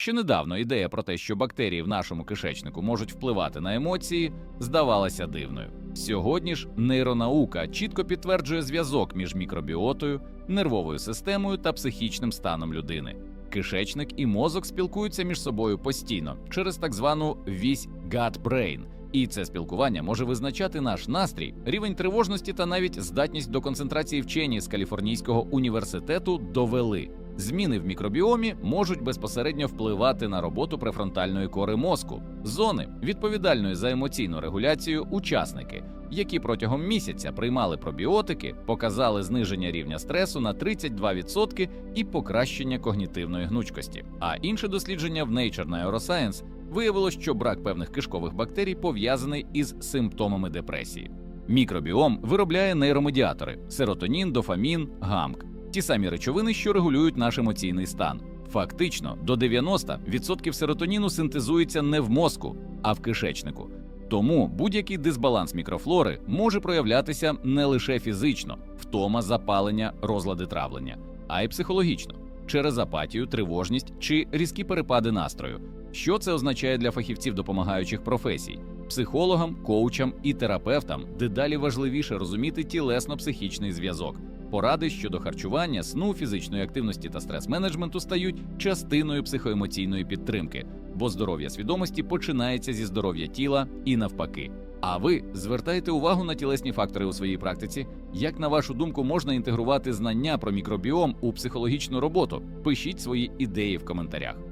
Ще недавно ідея про те, що бактерії в нашому кишечнику можуть впливати на емоції, здавалася дивною. Сьогодні ж нейронаука чітко підтверджує зв'язок між мікробіотою, нервовою системою та психічним станом людини. Кишечник і мозок спілкуються між собою постійно через так звану вісь gut-brain. І це спілкування може визначати наш настрій, рівень тривожності та навіть здатність до концентрації вчені з Каліфорнійського університету довели. Зміни в мікробіомі можуть безпосередньо впливати на роботу префронтальної кори мозку, зони відповідальної за емоційну регуляцію учасники, які протягом місяця приймали пробіотики, показали зниження рівня стресу на 32% і покращення когнітивної гнучкості. А інше дослідження в Nature Neuroscience виявило, що брак певних кишкових бактерій пов'язаний із симптомами депресії. Мікробіом виробляє нейромедіатори: серотонін, дофамін, гамк ті самі речовини, що регулюють наш емоційний стан. Фактично, до 90% серотоніну синтезується не в мозку, а в кишечнику. Тому будь-який дисбаланс мікрофлори може проявлятися не лише фізично, втома, запалення, розлади травлення, а й психологічно через апатію, тривожність чи різкі перепади настрою. Що це означає для фахівців допомагаючих професій? Психологам, коучам і терапевтам дедалі важливіше розуміти тілесно-психічний зв'язок. Поради щодо харчування, сну, фізичної активності та стрес-менеджменту стають частиною психоемоційної підтримки, бо здоров'я свідомості починається зі здоров'я тіла і навпаки. А ви звертаєте увагу на тілесні фактори у своїй практиці? Як на вашу думку можна інтегрувати знання про мікробіом у психологічну роботу? Пишіть свої ідеї в коментарях.